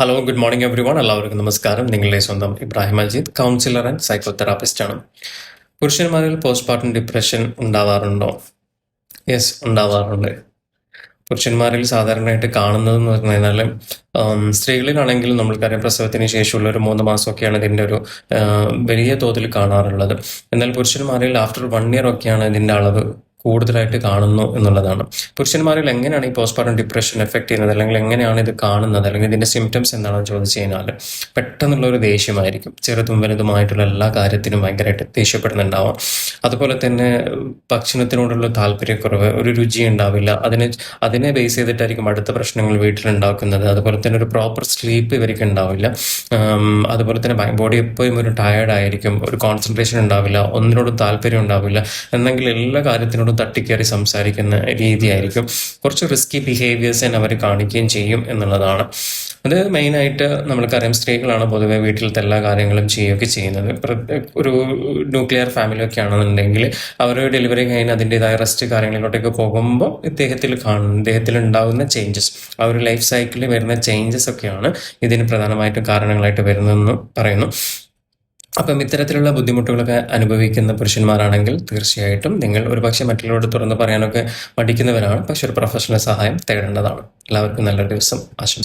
Hello good morning everyone എല്ലാവർക്കും നമസ്കാരം. നിങ്ങളുടെ സ്വന്തം Ibrahim Ajeed counsellor and psychotherapist ആണ്. പുരുഷന്മാരിൽ പോസ്റ്റ്മോർട്ടം ഡിപ്രഷൻ ഉണ്ടാവാറുണ്ടോ? യെസ് ഉണ്ടാവാറുണ്ട്. പുരുഷന്മാരിൽ സാധാരണയായിട്ട് കാണുന്നത് എന്ന് പറഞ്ഞു കഴിഞ്ഞാൽ സ്ത്രീകളിലാണെങ്കിലും നമ്മൾക്കറിയാം പ്രസവത്തിന് ശേഷമുള്ള ഒരു മൂന്ന് മാസമൊക്കെയാണ് ഇതിന്റെ ഒരു വലിയ തോതിൽ കാണാറുള്ളത്. എന്നാൽ പുരുഷന്മാരിൽ ആഫ്റ്റർ വൺ ഇയർ ഒക്കെയാണ് ഇതിന്റെ അളവ് കൂടുതലായിട്ട് കാണുന്നു എന്നുള്ളതാണ്. പുരുഷന്മാരിൽ എങ്ങനെയാണ് ഈ പോസ്റ്റ്മോർട്ടം ഡിപ്രഷൻ എഫക്ട് ചെയ്യുന്നത്? അല്ലെങ്കിൽ എങ്ങനെയാണ് ഇത് കാണുന്നത്? അല്ലെങ്കിൽ ഇതിന്റെ സിംറ്റംസ് എന്താണെന്ന് ചോദിച്ചു കഴിഞ്ഞാൽ പെട്ടെന്നുള്ള ഒരു ദേഷ്യമായിരിക്കും. ചെറുതും വലുതുമായിട്ടുള്ള എല്ലാ കാര്യത്തിനും ഭയങ്കരമായിട്ട് ദേഷ്യപ്പെടുന്നുണ്ടാവാം. അതുപോലെ തന്നെ ഭക്ഷണത്തിനോടുള്ള താല്പര്യക്കുറവ് ഒരു രുചി ഉണ്ടാവില്ല. അതിനെ അതിനെ ബേസ് ചെയ്തിട്ടായിരിക്കും അടുത്ത പ്രശ്നങ്ങൾ വീട്ടിലുണ്ടാക്കുന്നത്. അതുപോലെ തന്നെ ഒരു പ്രോപ്പർ സ്ലീപ്പ് ഇവർക്ക് ഉണ്ടാവില്ല. അതുപോലെ തന്നെ ബോഡി എപ്പോഴും ഒരു ടയേർഡ് ആയിരിക്കും. ഒരു കോൺസെൻട്രേഷൻ ഉണ്ടാവില്ല. ഒന്നിനോടും താല്പര്യം ഉണ്ടാവില്ല. എന്നെങ്കിൽ എല്ലാ കാര്യത്തിനോടും തട്ടിക്കയറി സംസാരിക്കുന്ന രീതിയായിരിക്കും. കുറച്ച് റിസ്കി ബിഹേവിയേഴ്സ് തന്നെ അവർ കാണിക്കുകയും ചെയ്യും എന്നുള്ളതാണ്. അത് മെയിനായിട്ട് നമ്മൾക്കറിയാം സ്ത്രീകളാണ് പൊതുവെ വീട്ടിലത്തെ എല്ലാ കാര്യങ്ങളും ചെയ്യുകയൊക്കെ ചെയ്യുന്നത്. ഒരു ന്യൂക്ലിയർ ഫാമിലി ഒക്കെ ആണെന്നുണ്ടെങ്കിൽ അവർ ഡെലിവറി കഴിഞ്ഞ് അതിന്റെതായ റെസ്റ്റ് കാര്യങ്ങളിലോട്ടൊക്കെ പോകുമ്പോൾ ഇദ്ദേഹത്തിൽ കാണും ഇദ്ദേഹത്തിൽ ഉണ്ടാകുന്ന ചേഞ്ചസ് ആ ഒരു ലൈഫ് സൈക്കിളിൽ വരുന്ന ചേഞ്ചസ് ഒക്കെയാണ് ഇതിന് പ്രധാനമായിട്ടും കാരണങ്ങളായിട്ട് വരുന്നതെന്ന് പറയുന്നു. അപ്പം ഇത്തരത്തിലുള്ള ബുദ്ധിമുട്ടുകളൊക്കെ അനുഭവിക്കുന്ന പുരുഷന്മാരാണെങ്കിൽ തീർച്ചയായിട്ടും നിങ്ങൾ ഒരുപക്ഷെ മറ്റുള്ളവരോട് തുറന്ന് പറയാനൊക്കെ മടിക്കുന്നവരാണ്. പക്ഷെ ഒരു പ്രൊഫഷണൽ സഹായം തേടേണ്ടതാണ്. എല്ലാവർക്കും നല്ലൊരു ദിവസം ആശംസിക്കുന്നു